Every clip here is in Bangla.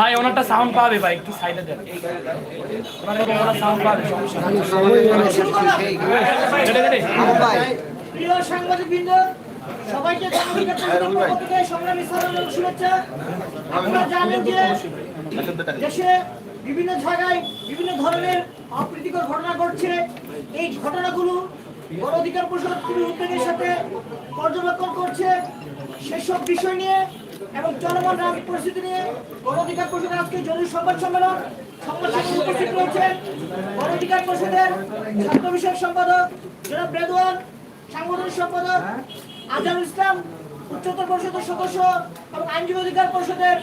ভাই, ওনারটা সাউন্ড পাবে ভাই, একটু সাইডে দেন। মানে ওনার সাউন্ড পাবে? প্রিয় সাংবাদিকবৃন্দ, সবাইকে সংগ্রামী সালাম শুভেচ্ছা। আপনারা জানেন যে দেশে বিভিন্ন জায়গায় বিভিন্ন ধরনের অপ্রীতিকর ঘটনা ঘটছে। এই ঘটনাগুলো গণ অধিকার পরিষদ খুবই উদ্বেগের সাথে পর্যবেক্ষণ করছে। সেসব বিষয় নিয়ে এবং চলমান রাজনৈতিক পরিস্থিতি নিয়ে গণ অধিকার পরিষদের আজকে জরুরি সংবাদ সম্মেলন, সংবাদ উপস্থিত রয়েছেন পরিষদের ছাত্র বিষয়ক সম্পাদক জনাব রেদওয়ান, সাংগঠনিক সম্পাদক আজহারুল ইসলাম, উচ্চতর পরিষদের সদস্য এবং আইনজীবী অধিকার পরিষদের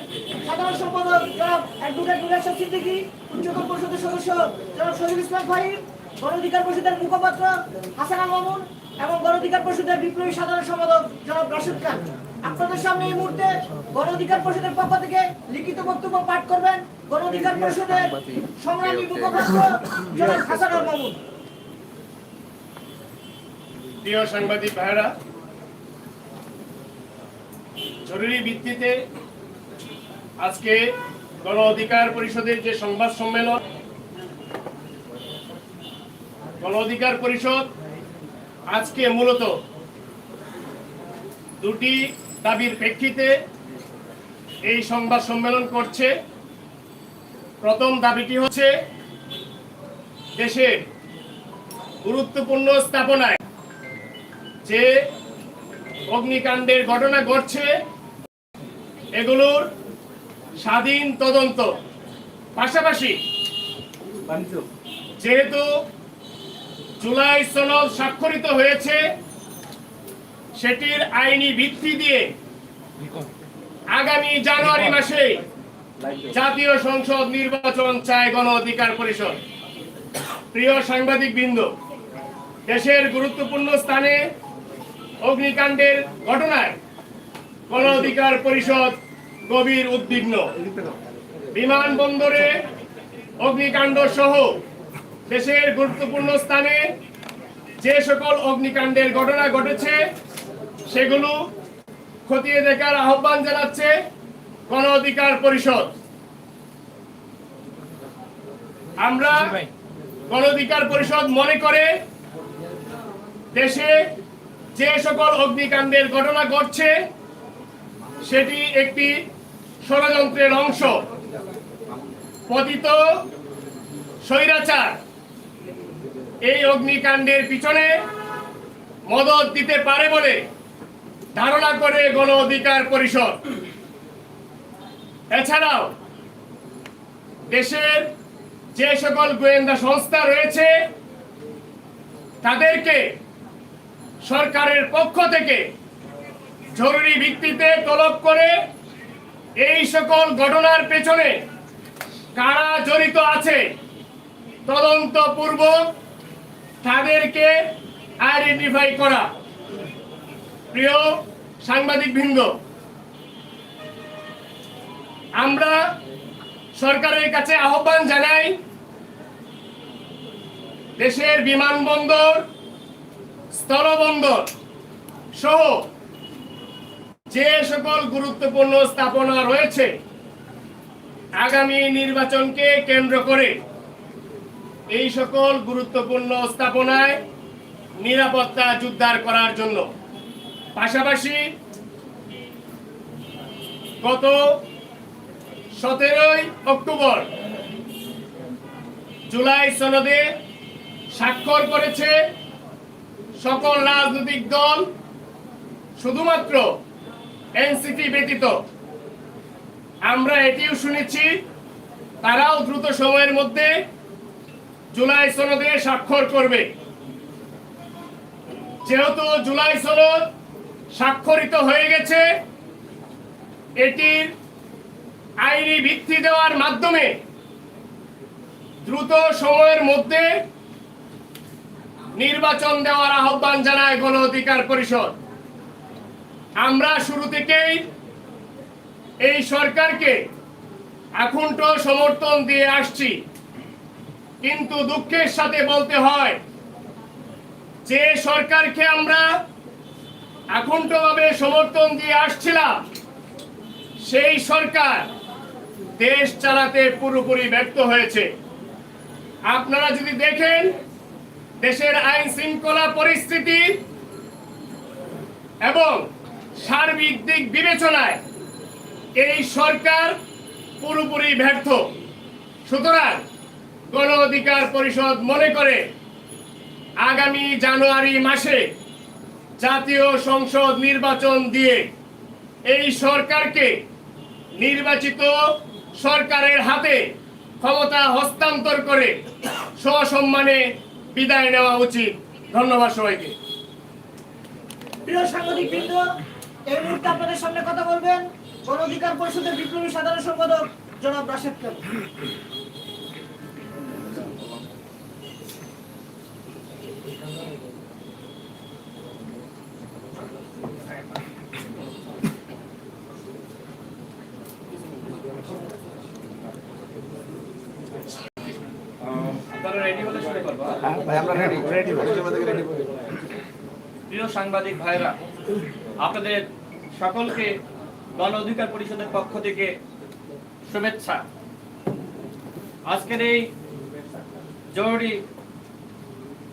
সাধারণ সম্পাদক জনাব অ্যাডভোকেট নুরাশা সিদ্দিকী, উচ্চতর পরিষদের সদস্য জনাব শহীদুল ইসলাম ফাহিম গণ অধিকার পরিষদের মুখপাত্র হাসান মামুন এবং গণ অধিকার পরিষদের বিপ্লবী সাধারণ সম্পাদক জনাব রাশিদ খান। আপনাদের সামনে এই মুহূর্তে গণ অধিকার পরিষদের পক্ষ থেকে লিখিত বক্তব্য পাঠ করবেন। গণ অধিকার পরিষদের সংগ্রামী মুখপাত্র প্রিয় সাংবাদিক ভাইরা জরুরি ভিত্তিতে আজকে গণ অধিকার পরিষদের যে সংবাদ সম্মেলন, গণ অধিকার পরিষদ আজকে মূলত দুটি দাবির প্রেক্ষিতে এই সংবাদ সম্মেলন করছে। প্রথম দাবিটি হচ্ছে দেশের গুরুত্বপূর্ণ স্থাপনায় যে অগ্নিকাণ্ডের ঘটনা ঘটছে এগুলোর স্বাধীন তদন্ত। পাশাপাশি যেহেতু জুলাই সনদ স্বাক্ষরিত হয়েছে সেটির আইনি ভিত্তি দিয়ে আগামী জানুয়ারি মাসে জাতীয় সংসদ নির্বাচন চায় গণ অধিকার পরিষদ। প্রিয় সাংবাদিক বৃন্দ দেশের গুরুত্বপূর্ণ স্থানে অগ্নিকাণ্ডের ঘটনায় গণ অধিকার পরিষদ গভীর উদ্বিগ্ন। বিমানবন্দরে অগ্নিকাণ্ড সহ দেশের গুরুত্বপূর্ণ স্থানে যে সকল অগ্নিকাণ্ডের ঘটনা ঘটেছে সেগুলো খতিয়ে দেখার আহ্বান জানাচ্ছে গণ অধিকার পরিষদ। আমরা গণ অধিকার পরিষদ মনে করে দেশে যে সকল অগ্নিকাণ্ডের ঘটনা ঘটছে সেটি একটি ষড়যন্ত্রের অংশ। পতিত স্বৈরাচার এই অগ্নিকাণ্ডের পিছনে মদত দিতে পারে বলে ধারণা করে গণ অধিকার পরিষদ। এছাড়াও, দেশের যে সকল গোয়েন্দা সংস্থা রয়েছে, তাদেরকে সরকারের পক্ষ থেকে জরুরি ভিত্তিতে তলব করে এই সকল ঘটনার পেছনে কারা জড়িত আছে তদন্ত পূর্বক তাদেরকে আইডেন্টিফাই করা। প্রিয় সাংবাদিক বৃন্দ, আমরা সরকারের কাছে আহ্বান জানাই, দেশের বিমানবন্দর, স্থলবন্দর সহ যে সকল গুরুত্বপূর্ণ স্থাপনা রয়েছে, আগামী নির্বাচনকে কেন্দ্র করে এই সকল গুরুত্বপূর্ণ স্থাপনায় নিরাপত্তা জোরদার করার জন্য পাশাপাশি গত সতেরোই অক্টোবর জুলাই সনদে স্বাক্ষর করেছে সকল রাজনৈতিক দল, শুধুমাত্র এনসিপি ব্যতীত। আমরা এটিও শুনেছি, তারাও দ্রুত সময়ের মধ্যে জুলাই সনদে স্বাক্ষর করবে। যেহেতু জুলাই সনদ স্বাক্ষরিত হয়ে গেছে, এটির আইনি ভিত্তি দেওয়ার মাধ্যমে দ্রুত সময়ের মধ্যে নির্বাচন দেওয়ার আহ্বান জানায় গণ অধিকার পরিষদ। আমরা শুরু থেকেই এই সরকারকে আকুণ্ঠ সমর্থন দিয়ে আসছি, কিন্তু দুঃখের সাথে বলতে হয়, যে সরকারকে আমরা আকুণ্ঠভাবে সমর্থন দিয়ে আসছিলাম। সেই সরকার দেশ চালাতে পুরোপুরি ব্যর্থ হয়েছে। আপনারা যদি দেখেন, দেশের আইন শৃঙ্খলা পরিস্থিতি এবং সার্বিক দিক বিবেচনায় এই সরকার পুরোপুরি ব্যর্থ। সুতরাং গণ অধিকার পরিষদ মনে করে আগামী জানুয়ারি মাসে জাতীয় সংসদ নির্বাচন দিয়ে এই সরকারকে নির্বাচিত সরকারের হাতে ক্ষমতা হস্তান্তর করে সসম্মানে বিদায় নেওয়া উচিত। ধন্যবাদ সবাইকে। প্রিয় সাংবাদিক বৃন্দ, এই মুহূর্তে আপনাদের সামনে কথা বলবেন গণ অধিকার পরিষদের বিপ্লবী সাধারণ সম্পাদক জনাব রাশেদ আপনারা রেডি হলে শুরু করব হ্যাঁ? ভাই আমরা রেডি রেডি রেডি প্রিয় সাংবাদিক ভাইরা, আপনাদের সকলকে গণ অধিকার পরিষদের পক্ষ থেকে শুভেচ্ছা। আজকের এই জরুরি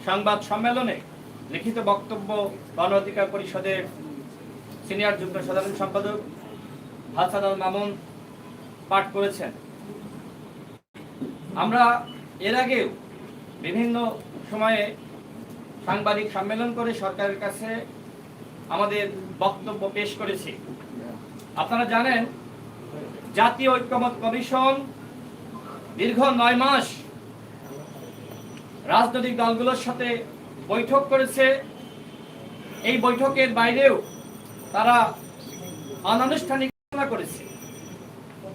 সংবাদ সম্মেলনে লিখিত বক্তব্য গণ অধিকার পরিষদের সিনিয়র যুগ্ম সাধারণ সম্পাদক হাসান আল মামুন পাঠ করেছেন। আমরা এর আগেও বিভিন্ন সময়ে সাংবাদিক সম্মেলন করে সরকারের কাছে আমাদের বক্তব্য পেশ করেছি। আপনারা জানেন, জাতীয় ঐক্যমত কমিশন দীর্ঘ নয় মাস রাজনৈতিক দলগুলোর সাথে বৈঠক করেছে। এই বৈঠকের বাইরেও তারা অনানুষ্ঠানিক আলোচনা করেছে।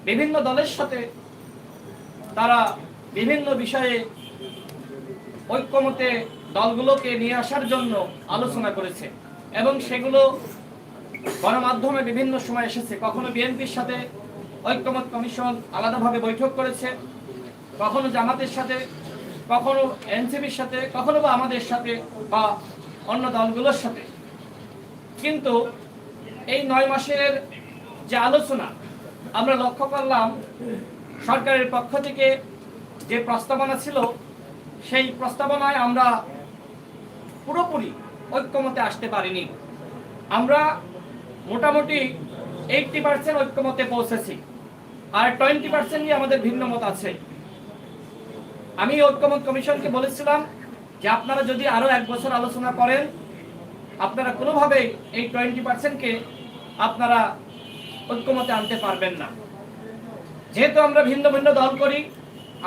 বিভিন্ন দলের সাথে তারা বিভিন্ন বিষয়ে ঐক্যমতে দলগুলোকে নিয়ে আসার জন্য আলোচনা করেছে এবং সেগুলো গণমাধ্যমে বিভিন্ন সময় এসেছে। কখনো বিএনপির সাথে ঐক্যমত কমিশন আলাদাভাবে বৈঠক করেছে, কখনো জামাতের সাথে, কখনো এনসিপির সাথে, কখনো বা আমাদের সাথে বা অন্য দলগুলোর সাথে। কিন্তু এই নয় মাসের যে আলোচনা, আমরা লক্ষ্য করলাম সরকারের পক্ষ থেকে যে প্রস্তাবনা ছিল সেই প্রস্তাবনায় আমরা পুরোপুরি ঐক্যমতে আসতে পারিনি। আমরা মোটামুটি এইটটি পার্সেন্ট ঐক্যমতে পৌঁছেছি আর টোয়েন্টি পার্সেন্ট নিয়ে আমাদের ভিন্ন মত আছে। আমি ঐক্যমত কমিশনকে বলেছিলাম যে আপনারা যদি আরও এক বছর আলোচনা করেন, আপনারা কোনোভাবেই এই টোয়েন্টি পার্সেন্টকে আপনারা ঐক্যমতে আনতে পারবেন না। যেহেতু আমরা ভিন্ন ভিন্ন দল করি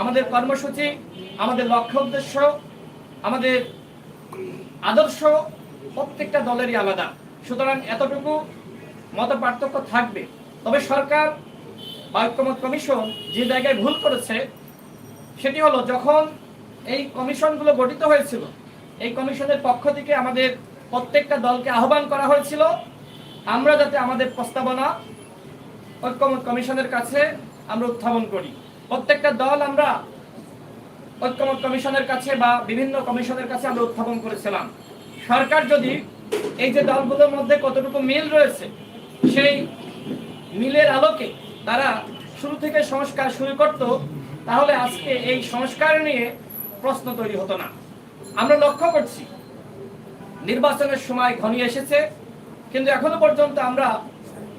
আমাদের কর্মসূচি, আমাদের লক্ষ্য উদ্দেশ্য, আমাদের আদর্শ প্রত্যেকটা দলেরই আলাদা। সুতরাং এতটুকু মত পার্থক্য থাকবে। তবে সরকার বা ঐক্যমত কমিশন যে জায়গায় ভুল করেছে, সেটি হলো যখন এই কমিশনগুলো গঠিত হয়েছিল, এই কমিশনের পক্ষ থেকে আমাদের প্রত্যেকটা দলকে আহ্বান করা হয়েছিল, আমরা যাতে আমাদের প্রস্তাবনা ঐক্যমত কমিশনের কাছে আমরা উত্থাপন করি। প্রত্যেকটা দল আমরা ঐক্যমত কমিশনের কাছে বা বিভিন্ন কমিশনের কাছে আমরা উত্থাপন করেছিলাম। সরকার যদি এই যে দলগুলোর মধ্যে কতটুকু মিল রয়েছে, সেই মিলের আলোকে তারা শুরু থেকে সংস্কার শুরু করত, তাহলে আজকে এই সংস্কার নিয়ে প্রশ্ন তৈরি হতো না। আমরা লক্ষ্য করছি, নির্বাচনের সময় ঘনিয়ে এসেছে, কিন্তু এখনও পর্যন্ত আমরা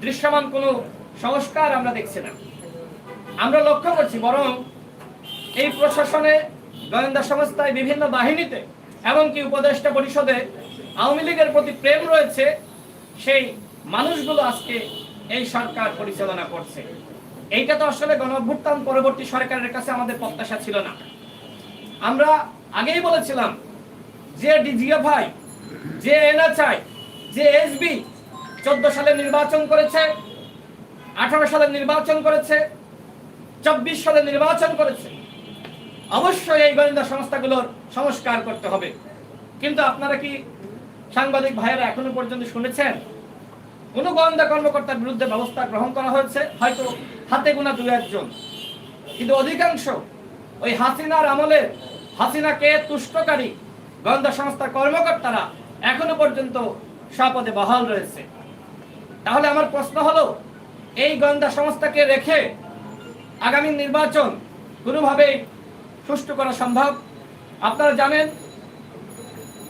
দৃশ্যমান কোনো সংস্কার আমরা দেখছি না। আমরা লক্ষ্য করছি বরং এই প্রশাসনে গোয়েন্দা সংস্থায় বিভিন্ন বাহিনীতে এমনকি উপদেষ্টা পরিষদে আওয়ামী লীগের প্রতি প্রেম রয়েছে, সেই মানুষগুলো আজকে এই সরকার পরিচালনা করছে। এইটা তো আসলে গণ অভ্যুত্থান পরবর্তী সরকারের কাছে আমাদের প্রত্যাশা ছিল না। আমরা আগেই বলেছিলাম যে ডিজিএফআই যে এনএচআই, যে এসবি চোদ্দ সালে নির্বাচন করেছে, আঠারো সালে নির্বাচন করেছে চব্বিশ সালে নির্বাচন করেছে। অবশ্যই এই গোয়েন্দা সংস্থাগুলোর সংস্কার করতে হবে। কিন্তু আপনারা কি সাংবাদিক ভাইয়েরা এখনও পর্যন্ত শুনেছেন? কোন গোয়েন্দা কর্মকর্তার বিরুদ্ধে ব্যবস্থা গ্রহণ করা হয়েছে? হয়তো হাতে গোনা দু একজন। কিন্তু অধিকাংশ ওই হাসিনার আমলে হাসিনাকে তুষ্টকারী গোয়েন্দা সংস্থার কর্মকর্তারা এখনও পর্যন্ত স্বপদে বহাল রয়েছে। তাহলে আমার প্রশ্ন হলো, এই গোয়েন্দা সংস্থাকে রেখে আগামী নির্বাচন কোনোভাবেই সুষ্ঠু করা সম্ভব। আপনারা জানেন,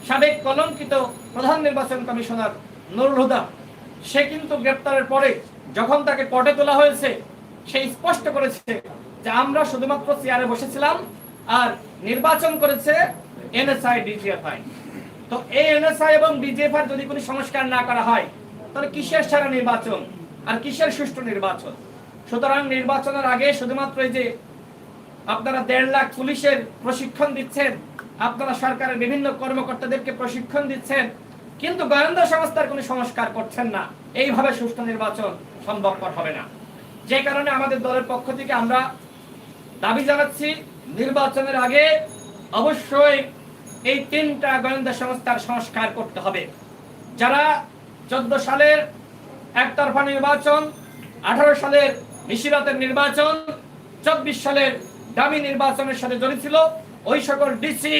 সাবেক কলঙ্কিত প্রধান নির্বাচন কমিশনার নুরুল হুদা, সে কিন্তু গ্রেপ্তারের পরে যখন তাকে কোর্টে তোলা হয়েছে, সে স্পষ্ট করেছে যে আমরা শুধুমাত্র চেয়ারে বসেছিলাম আর নির্বাচন করেছে এনএসআই, ডিজিএফআই। তো এই এনএসআই এবং ডিজিএফআই যদি কোনো সংস্কার না করা হয়, তাহলে কিসের সারা নির্বাচন আর কিসের সুষ্ঠু নির্বাচন? সুতরাং নির্বাচনের আগে শুধুমাত্র এই যে আপনারা দেড় লাখ পুলিশের প্রশিক্ষণ দিচ্ছেন, আপনারা সরকারের বিভিন্ন কর্মকর্তাদেরকে প্রশিক্ষণ দিচ্ছেন, কিন্তু গোয়েন্দা সংস্থার কোনো সংস্কার করছেন না। এইভাবে সুষ্ঠু নির্বাচন সম্ভবপর হবে না। যে কারণে আমাদের দলের পক্ষ থেকে আমরা দাবি জানাচ্ছি, নির্বাচনের আগে অবশ্যই এই তিনটা গোয়েন্দা সংস্থার সংস্কার করতে হবে। যারা চোদ্দ সালের একতরফা নির্বাচন, আঠারো সালের নিশিরাতের নির্বাচন চব্বিশ সালের দামি নির্বাচনের সাথে জড়িত ছিল। ওই সকল ডিসি,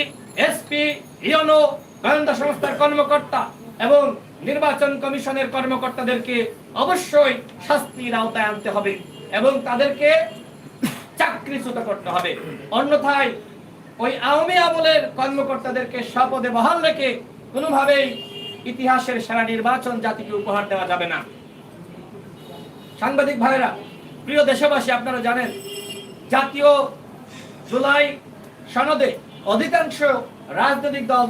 এসপি ইউনো গোয়েন্দা সংস্থার কর্মকর্তা এবং নির্বাচন কমিশনের কর্মকর্তাদেরকে অবশ্যই শাস্তির আওতায় আনতে হবে এবং তাদেরকে চাকরিচ্যুত করতে হবে। অন্যথায় ওই আওয়ামী আমলের কর্মকর্তাদেরকে স্বপদে বহাল রেখে কোনোভাবেই ইতিহাসের সেরা নির্বাচন জাতিকে উপহার দেওয়া যাবে না। সাংবাদিক ভাইরা প্রিয় দেশবাসী, আপনারা জানেন, জাতীয় জুলাই সনদে অধিকাংশ রাজনৈতিক দল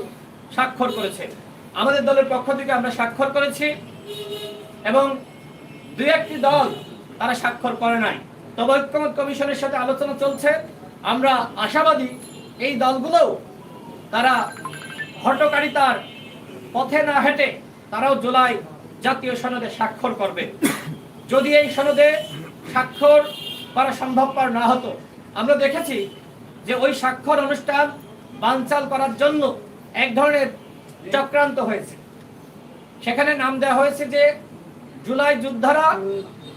স্বাক্ষর করেছে। আমাদের দলের পক্ষ থেকে আমরা স্বাক্ষর করেছি এবং দুই একটি দল তারা স্বাক্ষর করে নাই। তবে ঐক্যমত কমিশনের সাথে আলোচনা চলছে। আমরা আশাবাদী এই দলগুলোও তারা হটকারিতার পথে না হেঁটে তারাও জুলাই জাতীয় সনদে স্বাক্ষর করবে। যদি এই সনদে স্বাক্ষর করা সম্ভবপর না হতো। আমরা দেখেছি যে ওই স্বাক্ষর অনুষ্ঠান বানচাল করার জন্য এক ধরনের চক্রান্ত হয়েছে। সেখানে নাম দেওয়া হয়েছে যে জুলাই যোদ্ধারা,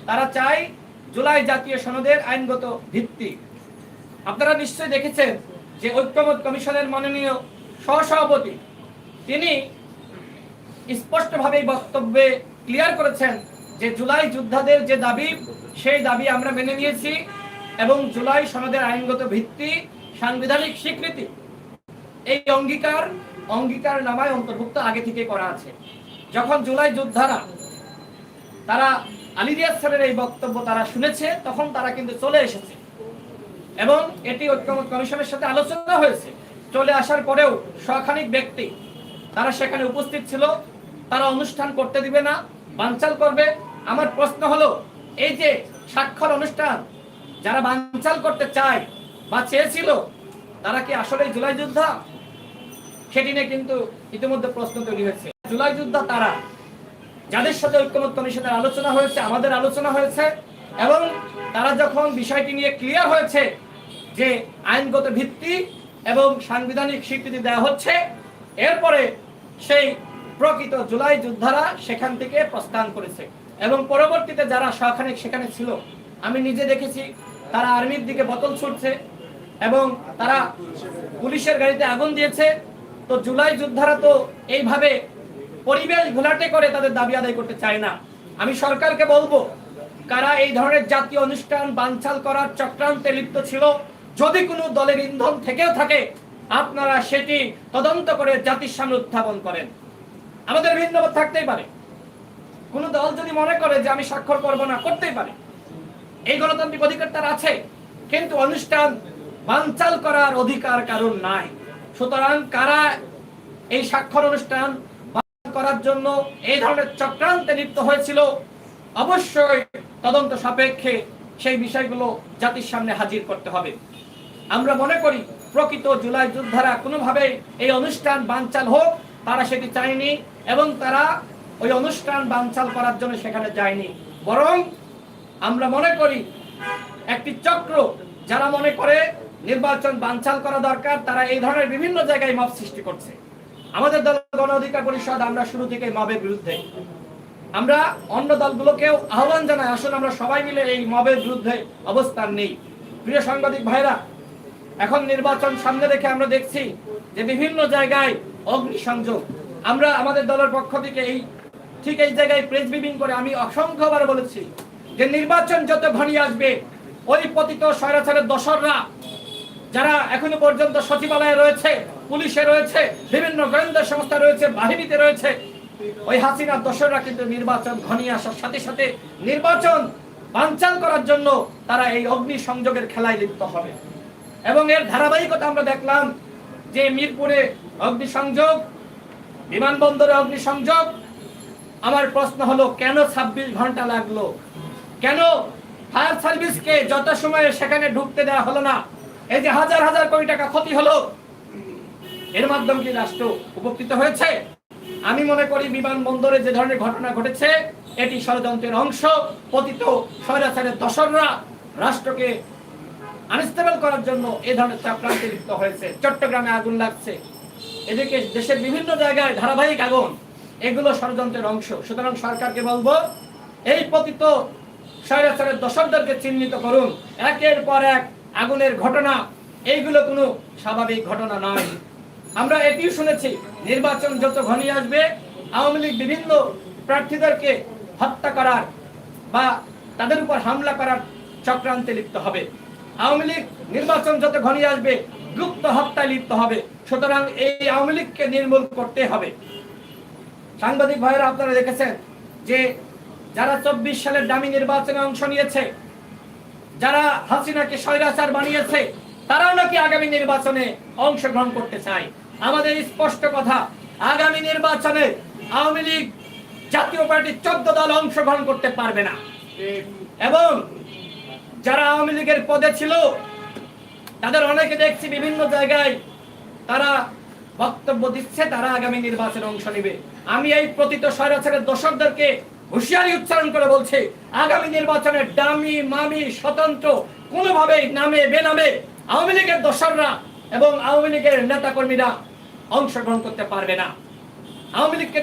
তারা চায় জুলাই জাতীয় সনদের আইনগত ভিত্তি। আপনারা নিশ্চয়ই দেখেছেন যে ঐক্যমত কমিশনের মাননীয় সহসভাপতি, তিনি স্পষ্টভাবে বক্তব্যে ক্লিয়ার করেছেন যে জুলাই যোদ্ধাদের যে দাবি, সেই দাবি আমরা মেনে নিয়েছি এবং জুলাই সনদের আইনগত ভিত্তি, সাংবিধানিক স্বীকৃতি, এই অঙ্গীকার অঙ্গীকার নামায় অন্তর্ভুক্ত আগে থেকে করা আছে। যখন জুলাই যোদ্ধারা, তারা আলিরিয়াস স্যারের এই বক্তব্য তারা শুনেছে, তখন তারা কিন্তু চলে এসেছে। এবং এটি ঐক্যমত কমিশনের সাথে আলোচনা হয়েছে। চলে আসার পরেও শখানিক ব্যক্তি তারা সেখানে উপস্থিত ছিল, তারা অনুষ্ঠান করতে দিবে না, বানচাল করবে আমার প্রশ্ন হলো, এই যে স্বাক্ষর অনুষ্ঠান, যারা বানচাল করতে চায় বা চেয়েছিল, তারা কি আসলে জুলাই যোদ্ধা? সেটি নিয়ে কিন্তু ইতিমধ্যে প্রশ্ন তৈরি হয়েছে। জুলাই যোদ্ধা তারা? যাদের সাথে ঐক্যমত কমিশনের আলোচনা হয়েছে, আমাদের আলোচনা হয়েছে, এবং তারা যখন বিষয়টি নিয়ে ক্লিয়ার হয়েছে যে আইনগত ভিত্তি এবং সাংবিধানিক স্বীকৃতি দেওয়া হচ্ছে, এরপরে সেই প্রকৃত জুলাই যোদ্ধারা সেখান থেকে প্রস্থান করেছে। এবং পরবর্তীতে যারা সখানিক সেখানে ছিল, আমি নিজে দেখেছি, তারা আর্মির দিকে বোতল ছুটছে এবং তারা পুলিশের গাড়িতে আগুন দিয়েছে। তো জুলাই যোদ্ধারা তো এইভাবে পরিবেশ ঘোলাটে করে তাদের দাবি আদায় করতে চায় না। আমি সরকারকে বলব, কারা এই ধরনের জাতীয় অনুষ্ঠান বানচাল করার চক্রান্তে লিপ্ত ছিল, যদি কোনো দলের ইন্ধন থেকেও থাকে, আপনারা সেটি তদন্ত করে জাতির সামনে উত্থাপন করেন। আমাদের ভিন্ন থাকতেই পারে। কোন দল যদি মনে করে যে আমি স্বাক্ষর করব না, করতেই পারে। এই গণতান্ত্রিক অধিকার তার আছে, কিন্তু অনুষ্ঠান বানচাল করার অধিকার কারণ নাই। সুতরাং কারা এই স্বাক্ষর অনুষ্ঠান করার জন্য এই ধরনের চক্রান্তে লিপ্ত হয়েছিল, অবশ্যই তদন্ত সাপেক্ষে সেই বিষয়গুলো জাতির সামনে হাজির করতে হবে। আমরা মনে করি, প্রকৃত জুলাই যোদ্ধারা কোনোভাবে এই অনুষ্ঠান বানচাল হোক, তারা সেটি চায়নি এবং তারা ওই অনুষ্ঠান বানচাল করার জন্য সেখানে যায়নি। বরং আমরা মনে করি একটি চক্র, যারা মনে করে নির্বাচন বানচাল করা দরকার, তারা এই ধরনের বিভিন্ন জায়গায় মব সৃষ্টি করছে। আমাদের দল গণ অধিকার পরিষদ, আমরা শুরু থেকে মবের বিরুদ্ধে। আমরা অন্য দলগুলোকেও আহ্বান জানাই, আসুন আমরা সবাই মিলে এই মবের বিরুদ্ধে অবস্থান নেই। প্রিয় সাংবাদিক ভাইরা, এখন নির্বাচন সামনে রেখে আমরা দেখছি যে বিভিন্ন জায়গায় অগ্নিসংযোগ। আমরা আমাদের দলের পক্ষ থেকে এই ঠিক এই জায়গায় প্রেস ব্রিফিং করে আমি অসংখ্যবার বলেছি যে নির্বাচন যত ঘনিয়ে আসবে, ওই পতিত স্বৈরাচারের দশররা যারা এখনও পর্যন্ত সচিবালয়ে রয়েছে, পুলিশে রয়েছে, বিভিন্ন গোয়েন্দা সংস্থা রয়েছে, বাহিনীতে রয়েছে, ওই হাসিনার দোসররা কিন্তু নির্বাচন ঘনিয়ে আসার সাথে সাথে নির্বাচন বানচাল করার জন্য তারা এই অগ্নি সংযোগের খেলায় লিপ্ত হবে। এবং এর ধারাবাহিকতা আমরা দেখলাম যে মিরপুরে অগ্নিসংযোগ, বিমানবন্দরে অগ্নিসংযোগ আমার প্রশ্ন হলো, কেন ২৬ ঘণ্টা লাগল? কেন ফায়ার সার্ভিসকে যত সময়ে সেখানে ঢুকতে দেওয়া হলো না? এই যে হাজার হাজার কোটি টাকা ক্ষতি হলো, এর মাধ্যমে কি রাষ্ট্র উপকৃত হয়েছে? আমি মনে করি, বিমানবন্দরে যে ধরনের ঘটনা ঘটেছে, এটি ষড়যন্ত্রের অংশ, পতিত স্বৈরাচারের দশররা রাষ্ট্রকে আনস্টেবল করার জন্য এই ধরনের চক্রান্তে লিপ্ত হয়েছে। চট্টগ্রামে আগুন লাগছে। এদিকে দেশের বিভিন্ন জায়গায় ধারাবাহিক আগুন। এগুলো ষড়যন্ত্রের অংশ। সুতরাং সরকারকে বলব, এই পতিত স্বৈরাচারের দশকদেরকে চিহ্নিত করুন। একের পর এক আগুনের ঘটনা, এইগুলো কোনো স্বাভাবিক ঘটনা নয়। আমরা এটিও শুনেছি, নির্বাচন যত ঘনিয়ে আসবে, আওয়ামী লীগ বিভিন্ন প্রার্থীদেরকে হত্যা করার বা তাদের উপর হামলা করার চক্রান্তে লিপ্ত হবে। আওয়ামী লীগ নির্বাচন যত ঘনিয়ে আসবে, গুপ্ত হত্যায় লিপ্ত হবে। সুতরাং এই আওয়ামী লীগকে নির্মূল করতে হবে। সাংবাদিক ভাইয়েরা আপনারা দেখেছেন যে যারা চব্বিশ সালের দামি নির্বাচনে অংশ নিয়েছে, যারা হাসিনাকে স্বৈরাচার বানিয়েছে, তারাও নাকি আগামী নির্বাচনে অংশগ্রহণ করতে চায়। আমাদের স্পষ্ট কথা, আগামী নির্বাচনে আওয়ামী লীগ জাতীয় পার্টির চোদ্দ দল অংশগ্রহণ করতে পারবে না। এবং যারা আওয়ামী লীগের পদে ছিল, তাদের অনেকে দেখছি বিভিন্ন জায়গায় তারা বক্তব্য দিচ্ছে, তারা আগামী নির্বাচনে অংশ নেবে। আমি এই প্রতীত স্বৈরাচারের দর্শকদেরকে হুঁশিয়ারি উচ্চারণ করে বলছি, আগামী নির্বাচনে ডামি মামি, স্বতন্ত্র, কোনোভাবেই নামে, বেনামে আওয়ামী লীগের দর্শকরা এবং আওয়ামী লীগের নেতাকর্মীরা অংশগ্রহণ করতে পারবে না। আওয়ামী লীগকে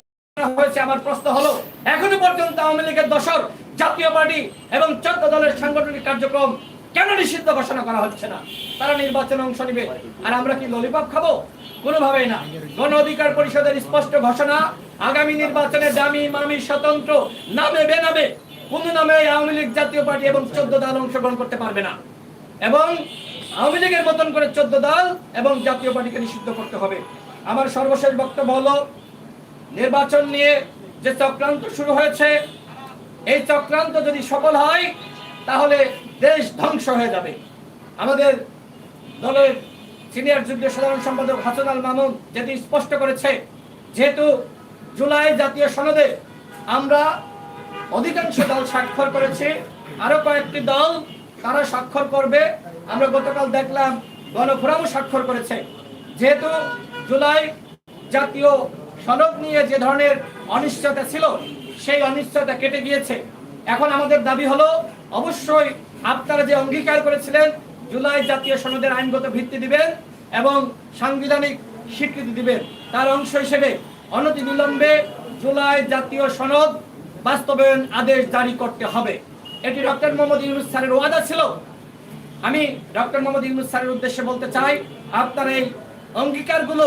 হয়েছে, আমার প্রশ্ন হলো, এখনও পর্যন্ত আওয়ামী লীগের দশর জাতীয় পার্টি এবং চোদ্দ দলের সাংগঠনিক কার্যক্রম কেন নিষিদ্ধ ঘোষণা করা হচ্ছে না? তারা নির্বাচনে অংশ নিবে। আর আমরা কি ললিপপ খাব? কোনোভাবেই না। গণ অধিকার পরিষদের স্পষ্ট ঘোষণা, আগামী নির্বাচনে দামি, মামি, স্বতন্ত্র, নামে বেনামে, কোন নামে আওয়ামী লীগ জাতীয় পার্টি এবং চোদ্দ দল অংশগ্রহণ করতে পারবে না। এবং আওয়ামী লীগের মতন করে চোদ্দ দল এবং জাতীয় পার্টিকে নিষিদ্ধ করতে হবে। আমার সর্বশেষ বক্তব্য হলো, নির্বাচন নিয়ে যে চক্রান্ত শুরু হয়েছে, এই চক্রান্ত যদি সফল হয় তাহলে দেশ ধ্বংস হয়ে যাবে। আমাদের দলের সিনিয়র যুগ্ম সাধারণ সম্পাদক হাসান আল মামুন যেটি স্পষ্ট করেছে, যেহেতু জুলাই জাতীয় সনদে আমরা অধিকাংশ দল স্বাক্ষর করেছি, আরও কয়েকটি দল তারা স্বাক্ষর করবে। আমরা গতকাল দেখলাম গণফোরামও স্বাক্ষর করেছে। যেহেতু জুলাই জাতীয় সনদ নিয়ে যে ধরনের অনিশ্চয়তা ছিল, সেই অনিশ্চয়তা কেটে গিয়েছে। এখন আমাদের দাবি হলো অবশ্যই আপনারা যে অঙ্গীকার করেছিলেন, জুলাই জাতীয় সনদের আইনগত ভিত্তি দিবেন এবং সাংবিধানিক স্বীকৃতি দিবেন। তার অংশ হিসেবে অনতিবিলম্বে জুলাই জাতীয় সনদ বাস্তবায়ন আদেশ জারি করতে হবে। এটি ডক্টর মোহাম্মদ ইউনুস স্যারের ওয়াদা ছিল। আমি ডক্টর মোহাম্মদ ইউনুস স্যারের উদ্দেশ্যে বলতে চাই, আপনার এই অঙ্গীকারগুলো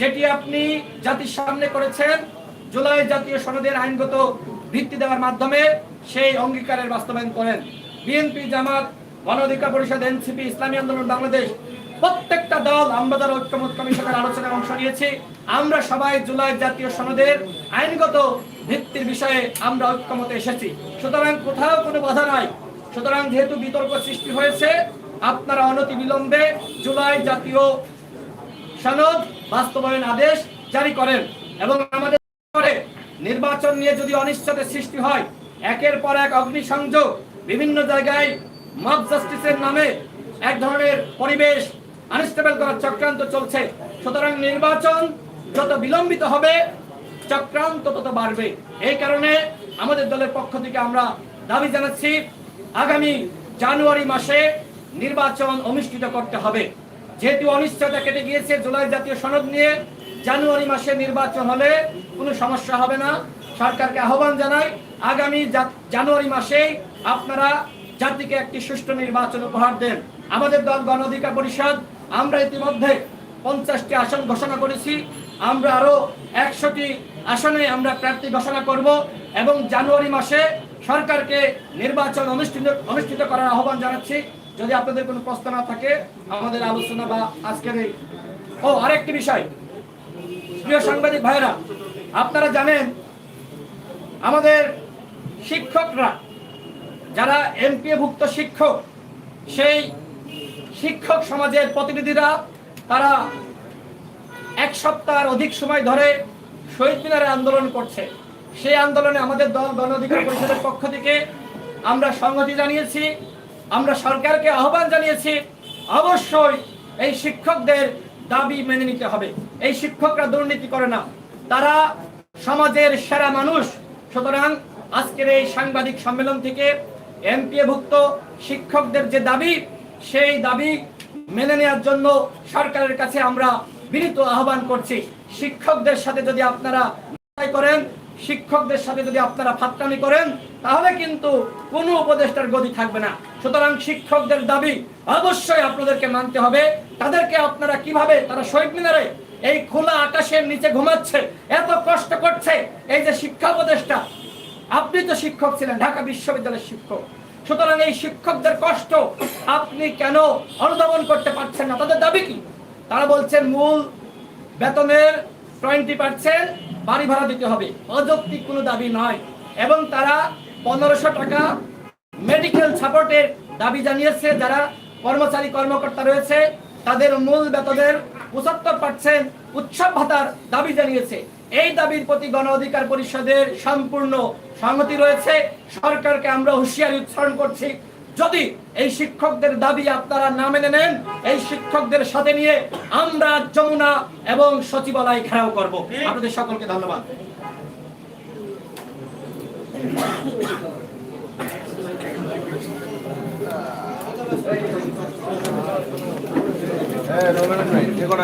যেটি আপনি জাতির সামনে করেছেন, জুলাই জাতীয় সনদের আইনগত ভিত্তি দেওয়ার মাধ্যমে সেই অঙ্গীকারের বাস্তবায়ন করেন। বিএনপি, জামাত, গণ অধিকার পরিষদ, এনসিপি, ইসলামী আন্দোলন, বাংলাদেশ প্রত্যেকটা দল আমরা ঐক্যমত কমিশনের আলোচনায় অংশ নিয়েছি। আমরা সবাই জুলাই জাতীয় সনদের আইনগত ভিত্তির বিষয়ে আমরা ঐক্যমতে এসেছি। সুতরাং কোথাও কোনো বাধা নাই। সুতরাং যেহেতু বিতর্ক সৃষ্টি হয়েছে, আপনারা অনতি বিলম্বে জুলাই জাতীয় সনদ বাস্তবায়ন আদেশ জারি করেন এবং আমাদের নির্বাচন নিয়ে যদি অনিশ্চয়তা সৃষ্টি হয় একের পর এক অগ্নিসংযোগ বিভিন্ন জায়গায় মব জাস্টিসের নামে এক ধরনের পরিবেশ আনস্টেবল করার চক্রান্ত চলছে। সুতরাং নির্বাচন যত বিলম্বিত হবে, চক্রান্ত তত বাড়বে। এই কারণে আমাদের দলের পক্ষ থেকে আমরা দাবি জানাচ্ছি, আগামী জানুয়ারি মাসে নির্বাচন অনুষ্ঠিত করতে হবে। যেহেতু অনিশ্চয়তা কেটে গিয়েছে, জুলাই জাতীয় সনদ নিয়ে জানুয়ারি মাসে নির্বাচন হলে কোনো সমস্যা হবে না। সরকারকে আহ্বান জানাই, আগামী জানুয়ারি মাসেই আপনারা জাতিকে একটি সুষ্ঠু নির্বাচন উপহার দেন। আমাদের দল গণ অধিকার পরিষদ, আমরা ইতিমধ্যে পঞ্চাশটি আসন ঘোষণা করেছি। আমরা আরও একশোটি আসনে আমরা প্রার্থী ঘোষণা করব এবং জানুয়ারি মাসে সরকারকে নির্বাচন অনুষ্ঠিত অনুষ্ঠিত করার আহ্বান জানাচ্ছি। যদি আপনাদের কোনো প্রশ্ন না থাকে, আমাদের আলোচনা বা আজকের এই ও, আরেকটি বিষয়। প্রিয় সাংবাদিক ভাইরা আপনারা জানেন আমাদের শিক্ষকরা, যারা এমপিএভুক্ত শিক্ষক, সেই শিক্ষক সমাজের প্রতিনিধিরা, তারা এক সপ্তাহের অধিক সময় ধরে শহীদ মিনারে আন্দোলন করছে। সেই আন্দোলনে আমাদের দল গণ অধিকার পরিষদের পক্ষ থেকে আমরা সংহতি জানিয়েছি, আমরা সরকারকে আহ্বান জানিয়েছি, অবশ্যই এই শিক্ষকদের দাবি মেনে নিতে হবে। এই শিক্ষকরা দুর্নীতি করে না। তারা সমাজের সেরা মানুষ। সুতরাং আজকের এই সাংবাদিক সম্মেলন থেকে এমপিএভুক্ত শিক্ষকদের যে দাবি, সেই দাবি মেনে নেওয়ার জন্য সরকারের কাছে আমরা বিনীত আহ্বান করছি। শিক্ষকদের সাথে যদি আপনারা করেন, শিক্ষকদের সাথে যদি আপনারা ফাত্রামি করেন, তাহলে কিন্তু কোনো উপদেষ্টার গতি থাকবে না। সুতরাং শিক্ষকদের দাবি অবশ্যই আপনাদেরকে মানতে হবে। তাদেরকে আপনারা কীভাবে, তারা শহীদ মিনারে এই খোলা আকাশের নিচে ঘুমাচ্ছে, এত কষ্ট করছে। এই যে শিক্ষা উপদেষ্টা, আপনি তো শিক্ষক ছিলেন, ঢাকা বিশ্ববিদ্যালয়ের শিক্ষক। সুতরাং এই শিক্ষকদের কষ্ট আপনি কেন অনুধাবন করতে পারছেন না? তাদের দাবি কি? তারা বলছেন, মূল বেতনের টোয়েন্টি পার্সেন্ট বাড়ি ভাড়া দিতে হবে। অযৌক্তিক কোনো দাবি নয়। এবং তারা পনেরোশো টাকা মেডিকেল সাপোর্টের দাবি জানিয়েছে। যারা কর্মচারী, কর্মকর্তা রয়েছে, তাদের মূল বেতনের পঁচাত্তর পার্সেন্ট উৎসব ভাতার দাবি জানিয়েছে। এই দাবির প্রতি গণ অধিকার পরিষদের সম্পূর্ণ সংহতি রয়েছে। সরকারকে আমরা হুঁশিয়ারি উচ্চারণ করছি। যদি এই শিক্ষকদের দাবি আপনারা না মেনে নেন, এই শিক্ষকদের সাথে নিয়ে আমরা যমুনা এবং সচিবালয় ঘেরাও করব। আপনাদের সকলকে ধন্যবাদ। হ্যাঁ রোমেন যে কোনো